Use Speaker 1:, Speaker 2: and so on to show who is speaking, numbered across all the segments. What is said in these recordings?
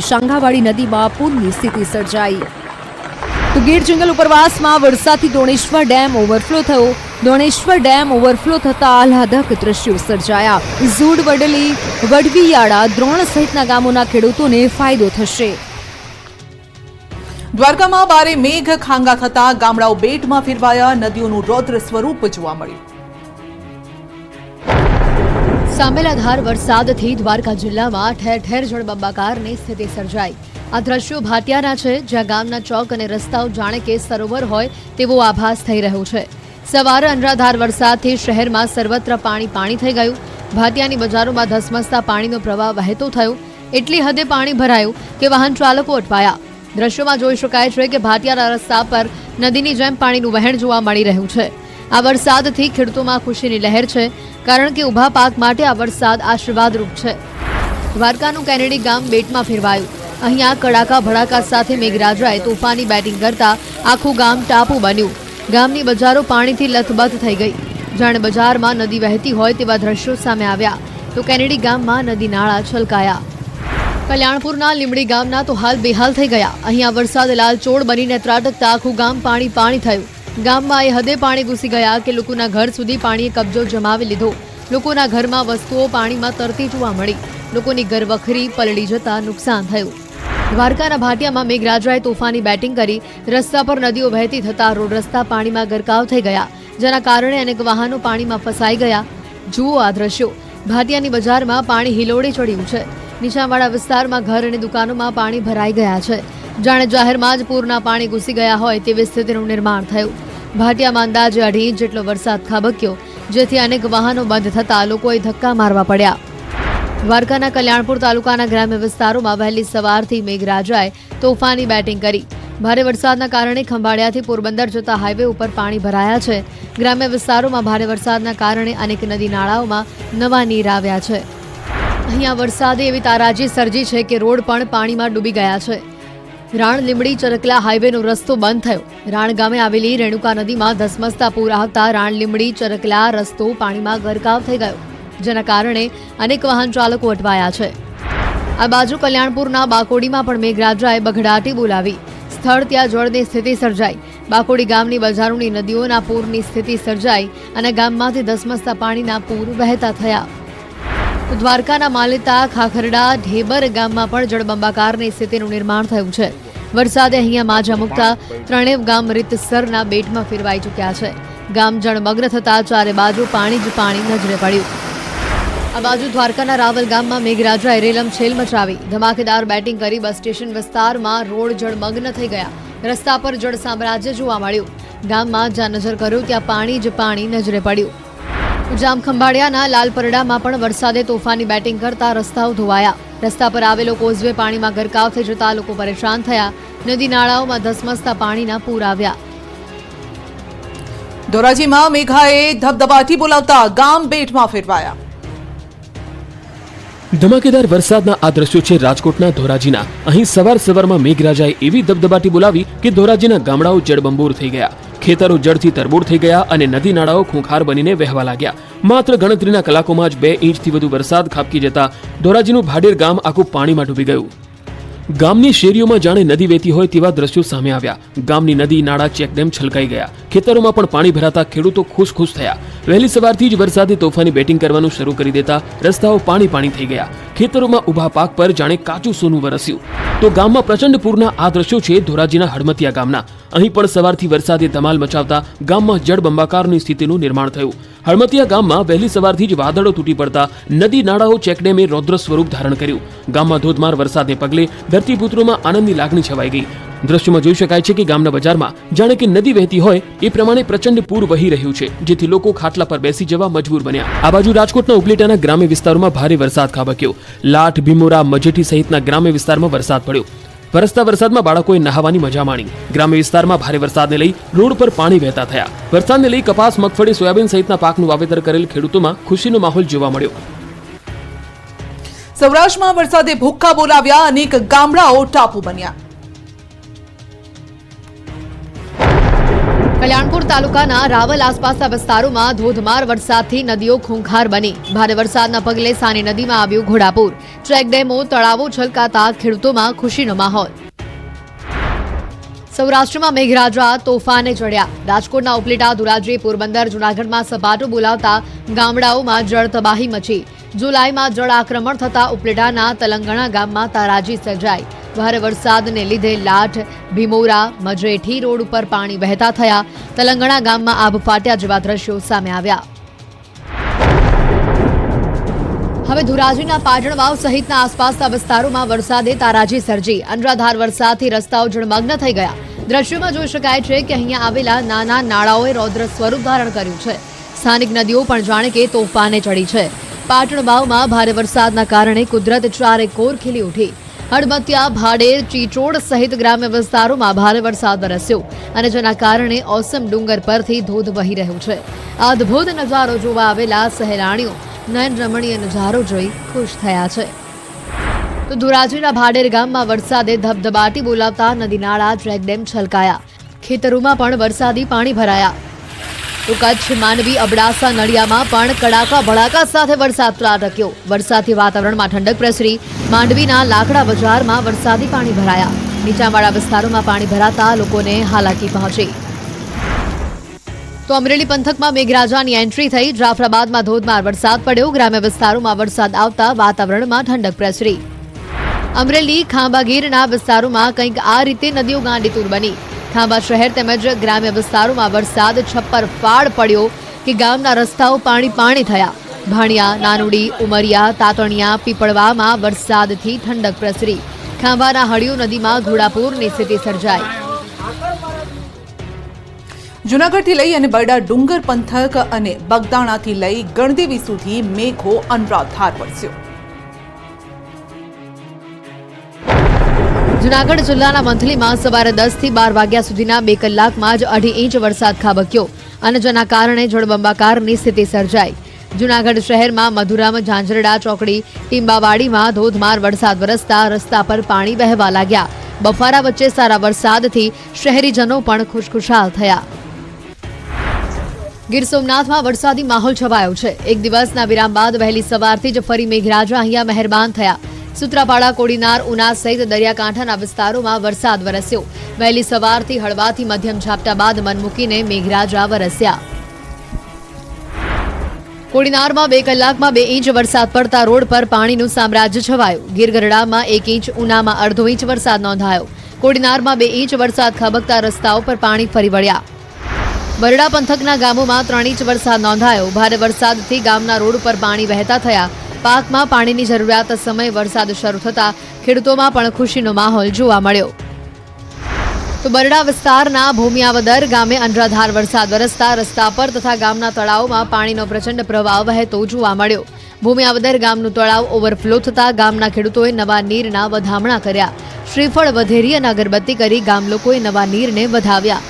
Speaker 1: શાંઘાવાડી નદીમાં પૂરની સ્થિતિ સર્જાઈ. તો ગીર જંગલ ઉપરવાસમાં વરસાદથી દોણેશ્વર ડેમ ઓવરફ્લો થયો. દોણેશ્વર ડેમ ઓવરફ્લો થતા આહલાદક દ્રશ્યો સર્જાયા. ઝૂડ વડલી, વડવીયાળા, દ્રોણ સહિતના ગામોના ખેડૂતોને ફાયદો થશે.
Speaker 2: દ્વારકામાં બારે મેઘ ખાંગા થતા ગામડાઓ બેટમાં ફેરવાયા. નદીઓનું રૌદ્ર સ્વરૂપ જોવા મળ્યું.
Speaker 3: સાંભેલાધાર વરસાદથી દ્વારકા જિલ્લામાં ઠેર ઠેર જળબંબાકારની સ્થિતિ સર્જાઈ. આ દ્રશ્યો ભાટિયાના છે, જ્યાં ગામના ચોક અને રસ્તાઓ જાણે કે સરોવર હોય તેવો આભાસ થઈ રહ્યો છે. સવારે અનરાધાર વરસાદથી શહેરમાં સર્વત્ર પાણી પાણી થઈ ગયું. ભાટિયાની બજારોમાં ધસમસતા પાણીનો પ્રવાહ વહેતો થયો. એટલી હદે પાણી ભરાયું કે વાહન ચાલકો અટવાયા. દ્રશ્યોમાં જોઈ શકાય છે કે ભાટિયાના રસ્તા પર નદીની જેમ પાણીનું વહેણ જોવા મળી રહ્યું છે. આ વરસાદથી ખેડૂતોમાં ખુશીની લહેર છે. કારણ કે ઊભા પાક માટે આ વરસાદ આશીર્વાદરૂપ છે. દ્વારકાનું કેનેડી ગામ બેટમાં ફેરવાયું. અહીંયા કડાકા ભડાકા સાથે મેઘરાજાએ તોફાની બેટિંગ કરતા આખું ગામ ટાપુ બન્યું. ગામની બજારો પાણીથી લથબથ થઈ ગઈ. જાણે બજારમાં નદી વહેતી હોય તેવા દ્રશ્યો સામે આવ્યા. તો કેનેડી ગામમાં નદી નાળા છલકાયા. કલ્યાણપુરના લીમડી ગામના તો હાલ બેહાલ થઈ ગયા. અહીંયા વરસાદ લાલચોળ બનીને ત્રાટકતા આખું ગામ પાણી પાણી થયું. ગામમાં એ હદે પાણી ઘૂસી ગયા કે લોકોના ઘર સુધી પાણીએ કબજો જમાવી લીધો. લોકોના ઘરમાં વસ્તુઓ પાણીમાં તરતી જોવા મળી. લોકોની ઘરવખરી પલળી જતા નુકસાન થયું. દ્વારકાના ભાટિયામાં મેઘરાજાએ તોફાની બેટિંગ કરી. રસ્તા પર નદીઓ વહેતી થતા રોડ રસ્તા પાણીમાં ગરકાવ થઈ ગયા. જેના કારણે અનેક વાહનો પાણીમાં ફસાઈ ગયા. જુઓ આ દ્રશ્યો. ભાટિયાની બજારમાં પાણી હિલોડે ચડ્યું છે. નીચાણવાળા વિસ્તારમાં ઘર અને દુકાનોમાં પાણી ભરાઈ ગયા છે. જાણે જાહેરમાં જ પૂરના પાણી ઘૂસી ગયા હોય તેવી સ્થિતિનું નિર્માણ થયું. ભાટિયામાં અંદાજે અઢી ઇંચ જેટલો વરસાદ ખાબક્યો, જેથી અનેક વાહનો બંધ થતા લોકોએ ધક્કા મારવા પડ્યા. દ્વારકાના કલ્યાણપુર તાલુકાના ગ્રામ્ય વિસ્તારોમાં વહેલી સવારથી મેઘરાજાએ તોફાની બેટિંગ કરી. ભારે વરસાદના કારણે ખંભાળિયાથી પોરબંદર જતા હાઈવે ઉપર પાણી ભરાયા છે. ગ્રામ્ય વિસ્તારોમાં ભારે વરસાદના કારણે અનેક નદી નાળાઓમાં નવા નીર આવ્યા છે. અહીંયા વરસાદે એવી તારાજી સર્જી છે કે રોડ પણ પાણીમાં ડૂબી ગયા છે. રાણ લીમડી ચરકલા હાઈવેનો રસ્તો બંધ થયો. રાણ ગામે આવેલી રેણુકા નદીમાં ધસમસતા પૂર આવતા રાણ લીમડી ચરકલા રસ્તો પાણીમાં ગરકાવ થઈ ગયો, જેના કારણે અનેક વાહન ચાલકો અટવાયા છે. આ બાજુ કલ્યાણપુરના બાકોડીમાં પણ મેઘરાજાએ બઘડાટી બોલાવી. સ્થળ ત્યાં જળની સ્થિતિ સર્જાઈ. બાકોડી ગામની બજારોની નદીઓના પૂરની સ્થિતિ સર્જાઈ અને ગામમાંથી ધસમસતા પાણીના પૂર વહેતા થયા. દ્વારકાના માલિતા, ખાખરડા, ઢેબર ગામમાં પણ જળબંબાકારની સ્થિતિનું નિર્માણ થયું છે. વરસાદે અહીંયા માજા મુકતા ત્રણેય ગામ રીતસરના બેટમાં ફેરવાઈ ચૂક્યા છે. ગામ જળમગ્ન થતા ચારે બાજુ પાણી જ પાણી નજરે પડ્યું. આ બાજુ દ્વારકાના રાવલ ગામમાં મેઘરાજાએ રેલમ છેલ મચાવી. ધમાકેદાર બેટિંગ કરી બસ સ્ટેશન વિસ્તારમાં રોડ જળમગ્ન થઈ ગયા. રસ્તા પર જળ સામ્રાજ્ય જોવા મળ્યું. ગામમાં જ્યાં નજર કર્યું, ત્યાં પાણી જ પાણી નજરે પડ્યું. જામખંભાળિયાના લાલપરડામાં પણ વરસાદે તોફાની બેટિંગ કરતા રસ્તાઓ ધોવાયા. રસ્તા પર આવેલો કોઝવે પાણીમાં ગરકાવ થઈ જતા લોકો પરેશાન થયા. નદી નાળાઓમાં ધસમસતા પાણીના પૂર આવ્યા.
Speaker 2: ધોરાજીમાં મેઘાએ ધબધબાટી બોલાવતા ગામ બેટમાં ફેરવાયા.
Speaker 4: ધમાકેદાર વરસાદના આ દ્રશ્યો છે રાજકોટના ધોરાજીના. અહીં સવાર સવારમાં મેઘરાજાએ એવી ધબધબાટી બોલાવી કે ધોરાજીના ગામડાઓ જળબંબોર થઈ ગયા. ખેતરો જળથી તરબોળ થઈ ગયા અને નદી નાળાઓ ખૂંખાર બનીને વહેવા લાગ્યા. માત્ર ગણતરીના કલાકોમાં જ બે ઇંચથી વધુ વરસાદ ખાબકી જતા ધોરાજીનું ભાડેર ગામ આખું પાણીમાં ડૂબી ગયું. ગામની શેરીઓમાં જાણે નદી વહેતી હોય તેવા દ્રશ્યો સામે આવ્યા. ગામની નદી, નાળા, ચેકડેમ છલકાઈ ગયા. ખેતરોમાં પણ પાણી ભરાતા ખેડૂતો ખુશ ખુશ થયા. વહેલી સવારથી જ વરસાદે તોફાની બેટિંગ કરવાનું શરૂ કરી દેતા રસ્તાઓ પાણી પાણી થઈ ગયા. ખેતરોમાં ઊભા પાક પર જાણે કાચું સોનું વરસ્યું. તો ગામમાં પ્રચંડ પૂરના આ દ્રશ્યો છે ધોરાજીના હડમતિયા ગામના. અહીં પણ સવારથી વરસાદે ધમાલ મચાવતા ગામમાં જળબંબાકારની સ્થિતિનું નિર્માણ થયું. હળમતિયા ગામમાં વહેલી સવારથી જ વાદળો તૂટી પડતા નદી નાળાઓ ચેકડેમે રૌદ્ર સ્વરૂપ ધારણ કર્યું. ગામમાં ધોધમાર વરસાદને પગલે ધરતીપુત્રોમાં આનંદની લાગણી છવાઈ ગઈ. દ્રશ્યમાં જોઈ શકાય છે કે ગામના બજારમાં જાણે કે નદી વહેતી હોય એ પ્રમાણે પ્રચંડ પૂર વહી રહ્યું છે, જેથી લોકો ખાટલા પર બેસી જવા મજબૂર બન્યા. આ બાજુ રાજકોટના ઉપલેટાના ગ્રામ્ય વિસ્તારોમાં ભારે વરસાદ ખાબક્યો. લાઠ, ભીમોરા, મજેઠી સહિતના ગ્રામ્ય વિસ્તારમાં વરસાદ પડ્યો. વરસતા વરસાદમાં બાળકોએ નહાવાની મજા માણી. ગ્રામ્ય વિસ્તારમાં ભારે વરસાદને લઈ રોડ પર પાણી વહેતા થયા. વરસાદને લઈ કપાસ, મગફળી, સોયાબીન સહિતના પાકનું વાવેતર કરેલ ખેડૂતોમાં ખુશીનો માહોલ જોવા મળ્યો.
Speaker 2: સૌરાષ્ટ્રમાં વરસાદે ભૂક્કા બોલાવ્યા અનેક ગામડાઓ ટાપુ બન્યા.
Speaker 3: કલ્યાણપુર તાલુકાના રાવલ આસપાસના વિસ્તારોમાં ધોધમાર વરસાદથી નદીઓ ખૂંખાર બની. ભારે વરસાદના પગલે સાની નદીમાં આવ્યું ઘોડાપુર. ચેકડેમો તળાવો છલકાતા ખેડૂતોમાં ખુશીનો માહોલ. સૌરાષ્ટ્રમાં મેઘરાજા તોફાને ચડ્યા. રાજકોટના ઉપલેટા ધોરાજી પોરબંદર જૂનાગઢમાં સપાટો બોલાવતા ગામડાઓમાં જળ તબાહી મચી. જુલાઈમાં જળ આક્રમણ થતા ઉપલેટાના તલંગણા ગામમાં તારાજી સર્જાઈ. ભારે વરસાદને લીધે લાઠ, ભીમોરા, મજરેઠી રોડ ઉપર પાણી વહેતા થયા. તલંગણા ગામમાં આબ ફાટ્યા જેવા દ્રશ્યો સામે આવ્યા. હવે ધોરાજીના પાટણ વાવ સહિતના આસપાસના વિસ્તારોમાં વરસાદે તારાજી સર્જી. અનરાધાર વરસાદથી રસ્તાઓ જળમગ્ન થઈ ગયા. દ્રશ્યોમાં જોઈ શકાય છે કે અહીંયા આવેલા નાના નાળાઓએ રૌદ્ર સ્વરૂપ ધારણ કર્યું છે. સ્થાનિક નદીઓ પણ જાણે કે તોફાને ચડી છે. પાટણ વાવમાં ભારે વરસાદના કારણે કુદરત ચારે કોર ખીલી ઉઠી. હડમતિયા ભાડેર, ચીચોડ સહિત ગ્રામ્ય વિસ્તારોમાં ભારે વરસાદ વરસ્યો અને જેના કારણે ઓસમ ડુંગર પરથી ધોધ વહી રહ્યો છે. આ અદ્ભુત નજારો જોવા આવેલા સહેલાણીઓ નયન રમણીય નજારો જોઈ ખુશ થયા છે. તો ધોરાજીના ભાડેર ગામમાં વરસાદે ધબધબાટી બોલાવતા નદી નાળા ચેકડેમ છલકાયા. ખેતરોમાં પણ વરસાદી પાણી ભરાયા. તો કચ્છ માંડવી અબડાસા નડિયામાં પણ કડાકા ભડાકા સાથે વરસાદ ત્રાટક્યો. વરસાદથી વાતાવરણમાં ઠંડક પ્રસરી. માંડવીના લાકડા બજારમાં વરસાદી પાણી ભરાયા. નીચાણવાળા વિસ્તારોમાં પાણી ભરાતા લોકોને હાલાકી પહોંચી. તો અમરેલી પંથકમાં મેઘરાજાની એન્ટ્રી થઈ. જાફરાબાદમાં ધોધમાર વરસાદ પડ્યો. ગ્રામ્ય વિસ્તારોમાં વરસાદ આવતા વાતાવરણમાં ઠંડક પ્રસરી. અમરેલી ખાંભાગીરના વિસ્તારોમાં કંઈક આ રીતે નદીઓ ગાંડીતુર બની. ખાંભા શહેર તેમજ ગ્રામ્ય વિસ્તારોમાં વરસાદ છપ્પર ફાળ પડ્યો કે ગામના રસ્તાઓ પાણી પાણી થયા. ભાણિયા, નાનુડી, ઉમરિયા, તાતણિયા, પીપળવામાં વરસાદથી ઠંડક પ્રસરી. ખાંભાના હળિયું નદીમાં ઘોડાપૂરની સ્થિતિ સર્જાઈ.
Speaker 2: જુનાગઢથી લઈ અને બરડા ડુંગર પંથક અને બગદાણાથી લઈ ગણદેવી સુધી મેઘો અનરાધાર વરસ્યો.
Speaker 3: જુનાગઢ જિલ્લાના મંથલીમાં સવારે દસથી બાર વાગ્યા સુધીના બે કલાકમાં જ અઢી ઇંચ વરસાદ ખાબક્યો અને જેના કારણે જળબંબાકારની સ્થિતિ સર્જાઈ. જુનાગઢ શહેરમાં મધુરામ, ઝાંઝરડા, ચોકડી, ટીંબાવાડીમાં ધોધમાર વરસાદ વરસતા રસ્તા પર પાણી વહેવા લાગ્યા. બફારા વચ્ચે સારા વરસાદથી શહેરીજનો પણ ખુશખુશાલ થયા. ગીર સોમનાથમાં વરસાદી માહોલ છવાયો છે. એક દિવસના વિરામ બાદ વહેલી સવારથી જ ફરી મેઘરાજા અહીંયા મહેરબાન થયા. સુત્રાપાડા, કોડીનાર, ઉના સહિત દરિયાકાંઠાના વિસ્તારોમાં વરસાદ વરસ્યો. વહેલી સવારથી હળવાથી મધ્યમ ઝાપટા બાદ મન મૂકીને મેઘરાજા વરસ્યા. કોડીનારમાં બે કલાકમાં બે ઇંચ વરસાદ પડતા રોડ પર પાણીનું સામ્રાજ્ય છવાયું. ગીરગઢડામાં એક ઇંચ, ઉનામાં અડધો ઇંચ વરસાદ નોંધાયો. કોડીનારમાં બે ઇંચ વરસાદ ખાબકતા રસ્તાઓ પર પાણી ફરી વળ્યા. બરડા પંથકના ગામોમાં ત્રણ ઇંચ વરસાદ નોંધાયો. ભારે વરસાદથી ગામના રોડ પર પાણી વહેતા થયા. પાકમાં પાણીની જરૂરિયાત સમયે વરસાદ શરૂ થતા ખેડૂતોમાં પણ ખુશીનો માહોલ જોવા મળ્યો. તો બરડા વિસ્તારના ભૂમિયાવદર ગામે અનરાધાર વરસાદ વરસતા રસ્તા પર તથા ગામના તળાવમાં પાણીનો પ્રચંડ પ્રવાહ વહેતો જોવા મળ્યો. ભૂમિયાવદર ગામનું તળાવ ઓવરફ્લો થતા ગામના ખેડૂતોએ નવા નીરના વધામણા કર્યા. શ્રીફળ વધેરી અને અગરબત્તી કરી ગામ લોકોએ નવા નીરને વધાવ્યા.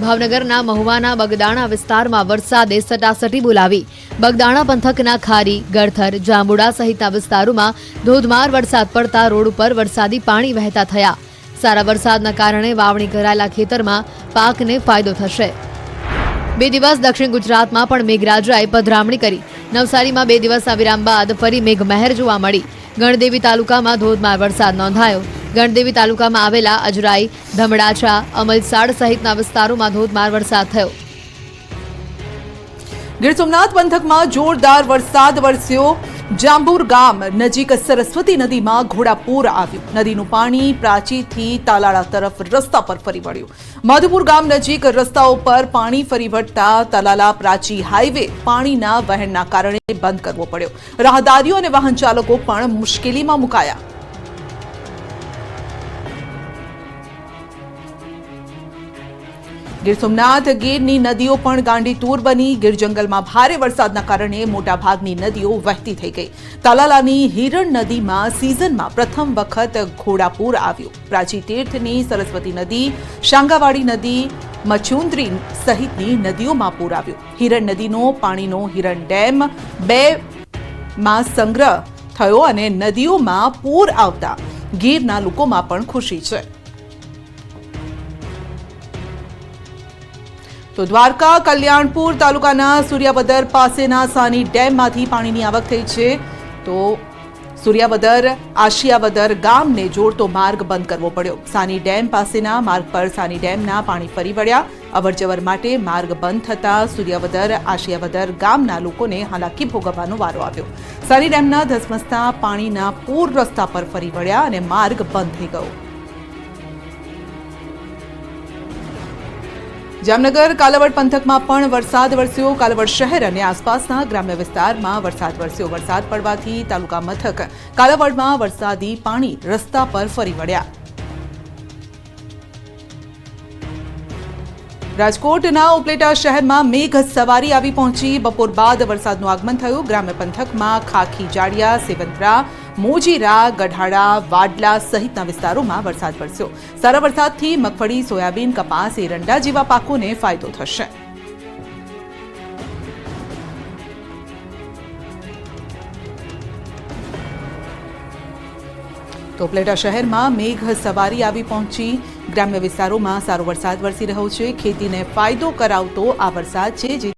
Speaker 3: ભાવનગરના મહુવાના બગદાણા વિસ્તારમાં વરસાદે સટાસટી બોલાવી. બગદાણા પંથકના ખારી, ગળથર, જાંબુડા સહિતના વિસ્તારોમાં ધોધમાર વરસાદ પડતા રોડ ઉપર વરસાદી પાણી વહેતા થયા. સારા વરસાદના કારણે વાવણી કરાયેલા ખેતરમાં પાકને ફાયદો થશે. બે દિવસ દક્ષિણ ગુજરાતમાં પણ મેઘરાજાએ પધરામણી કરી. નવસારીમાં બે દિવસના વિરામ બાદ ફરી મેઘમહેર જોવા મળી. ગણદેવી તાલુકામાં ધોધમાર વરસાદ નોંધાયો. ગણદેવી તાલુકામાં આવેલા અજરાઈ, ધમડાછા, અમલસાડ સહિતના વિસ્તારોમાં ધોધમાર વરસાદ થયો.
Speaker 2: ગીર સોમનાથ પંથકમાં જોરદાર વરસાદ વરસ્યો. જાંબુર ગામ નજીક સરસ્વતી નદીમાં ઘોડાપૂર આવ્યું. નદીનું પાણી પ્રાચીથી તાલાળા તરફ રસ્તા પર ફરી વળ્યું. માધુપુર ગામ નજીક રસ્તાઓ પર પાણી ફરી વળતા તલાલા પ્રાચી હાઈવે પાણીના વહેણના કારણે બંધ કરવો પડ્યો. રાહદારીઓ અને વાહન ચાલકો પણ મુશ્કેલીમાં મુકાયા. ગીર સોમનાથ ગીરની નદીઓ પણ ગાંડીતુર બની. ગીર જંગલમાં ભારે વરસાદના કારણે મોટાભાગની નદીઓ વહેતી થઈ ગઈ. તાલાલાની હિરણ નદીમાં સિઝનમાં પ્રથમ વખત ઘોડાપૂર આવ્યું. પ્રાચી તીર્થની સરસ્વતી નદી, શાંગાવાડી નદી મચુંદ્રી સહિતની નદીઓમાં પૂર આવ્યું. હિરણ નદીનો પાણીનો હિરણ ડેમ બે માં સંગ્રહ થયો અને નદીઓમાં પૂર આવતા ગીરના લોકોમાં પણ ખુશી છે. તો દ્વારકા, કલ્યાણપુર તાલુકાના સૂર્યાબદર પાસેના સાની ડેમમાંથી પાણીની આવક થઈ છે. તો સૂર્યાવદર, આશિયાવદર ગામને જોડતો માર્ગ બંધ કરવો પડ્યો. સાની ડેમ પાસેના માર્ગ પર સાની ડેમના પાણી ફરી વળ્યા. અવરજવર માટે માર્ગ બંધ થતાં સૂર્યાવદર, આશિયાવદર ગામના લોકોને હાલાકી ભોગવવાનો વારો આવ્યો. સાની ડેમના ધસમસતા પાણીના પૂર રસ્તા પર ફરી વળ્યા અને માર્ગ બંધ થઈ ગયો. જામનગર કાલાવડ પંથકમાં પણ વરસાદ વરસ્યો. કાલાવડ શહેર અને આસપાસના ગ્રામ્ય વિસ્તારમાં વરસાદ વરસ્યો. વરસાદ પડવાથી તાલુકા મથક કાલાવડમાં વરસાદી પાણી રસ્તા પર ફરી વળ્યા. રાજકોટના ઉપલેટા શહેરમાં મેઘ સવારી આવી પહોંચી. બપોર બાદ વરસાદનું આગમન થયું. ગ્રામ્ય પંથકમાં ખાખી, જાડિયા, સેવંતરા મોજીરા ગઢાડા, વાડલા સહિતના વિસ્તારોમાં વરસાદ વરસ્યો. સારા વરસાદથી મગફળી, સોયાબીન, કપાસ, એરંડા જેવા પાકોને ફાયદો થશે. તો શહેરમાં મેઘ સવારી આવી પહોંચી. ગ્રામ્ય વિસ્તારોમાં સારો વરસાદ વરસી રહ્યો છે. ખેતીને ફાયદો કરાવતો આ વરસાદ છે, જે